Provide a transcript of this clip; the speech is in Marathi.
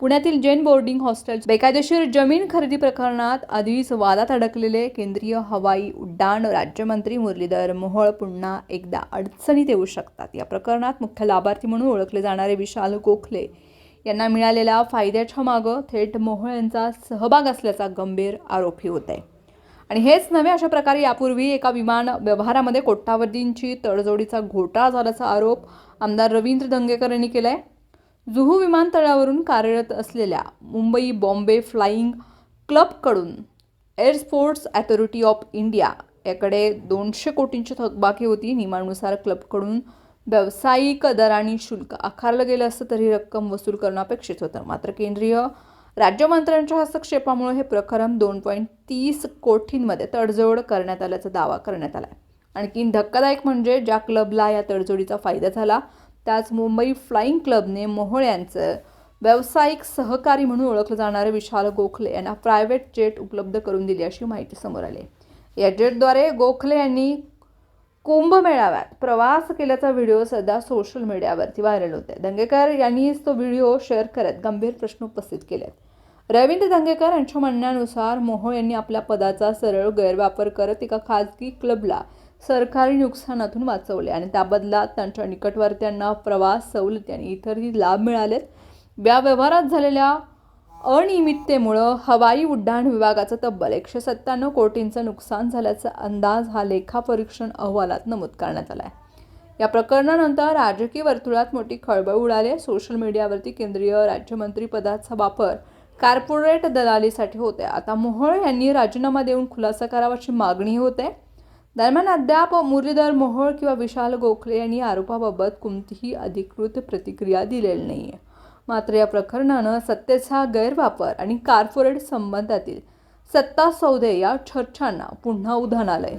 पुण्यातील जैन बोर्डिंग हॉस्टेल बेकायदेशीर जमीन खरेदी प्रकरणात आधीच वादात अडकलेले केंद्रीय हवाई उड्डाण राज्यमंत्री मुरलीधर मोहोळ पुन्हा एकदा अडचणीत येऊ शकतात. या प्रकरणात मुख्य लाभार्थी म्हणून ओळखले जाणारे विशाल गोखले यांना मिळालेल्या फायद्याच्या मागं थेट मोहोळ यांचा सहभाग असल्याचा गंभीर आरोपही होत. आहे आणि हेच नव्हे अशा प्रकारे यापूर्वी एका विमान व्यवहारामध्ये कोट्यावधींची तडजोडीचा घोटाळा झाल्याचा आरोप आमदार रवींद्र दंगेकर यांनी केला आहे जुहू विमानतळावरून कार्यरत असलेल्या Mumbai Bombay flying क्लबकडून air sports authority of India याकडे दोनशे कोटींची थकबाकी होती. नियमानुसार क्लबकडून व्यावसायिक दराने शुल्क आकारलं गेलं असतं तरी रक्कम वसूल करणं अपेक्षित होतं. मात्र केंद्रीय राज्यमंत्र्यांच्या हस्तक्षेपामुळे हे प्रकरण दोन पॉईंट तीस कोटींमध्ये तडजोड करण्यात आल्याचा दावा करण्यात आला आहे आणखीन धक्कादायक म्हणजे ज्या क्लबला या तडजोडीचा फायदा झाला त्याच मुंबई फ्लाईंग क्लबने मोहोळ यांचं व्यावसायिक सहकारी म्हणून ओळखलं जाणारे विशाल गोखले यांना प्रायव्हेट जेट उपलब्ध करून दिली अशी माहिती समोर आली आहे. या जेटद्वारे गोखले यांनी कुंभमेळाव्यात प्रवास केल्याचा व्हिडिओ सध्या सोशल मीडियावरती व्हायरल होत आहे दंगेकर यांनीच तो व्हिडिओ शेअर करत गंभीर प्रश्न उपस्थित केले आहेत रवींद्र दंगेकर यांच्या म्हणण्यानुसार मोहोळ यांनी आपल्या पदाचा सरळ गैरवापर करत एका खाजगी क्लबला सरकारी नुकसानातून वाचवले आणि त्या त्यांच्या निकटवर्त्यांना प्रवास सवलती आणि इतरही लाभ मिळालेत. या व्यवहारात झालेल्या अनियमिततेमुळं हवाई उड्डाण विभागाचं तब्बल एकशे सत्त्याण्णव कोटींचं नुकसान झाल्याचा अंदाज हा लेखापरीक्षण अहवालात नमूद करण्यात आला आहे या प्रकरणानंतर राजकीय वर्तुळात मोठी खळबळ उडाली. आहे सोशल मीडियावरती केंद्रीय राज्यमंत्री पदाचा वापर कार्पोरेट दलालीसाठी होते आता मोहोळ यांनी राजीनामा देऊन खुलासा करावा अशी मागणी होते. दरम्यान अद्याप मुरलीधर मोहोळ किंवा विशाल गोखले यांनी आरोपाबाबत कोणतीही अधिकृत प्रतिक्रिया दिलेली नाही आहे मात्र या प्रकरणानं सत्तेचा गैरवापर आणि कार्पोरेट संबंधातील सत्ता सौदे या चर्चांना पुन्हा उधाण आलंय.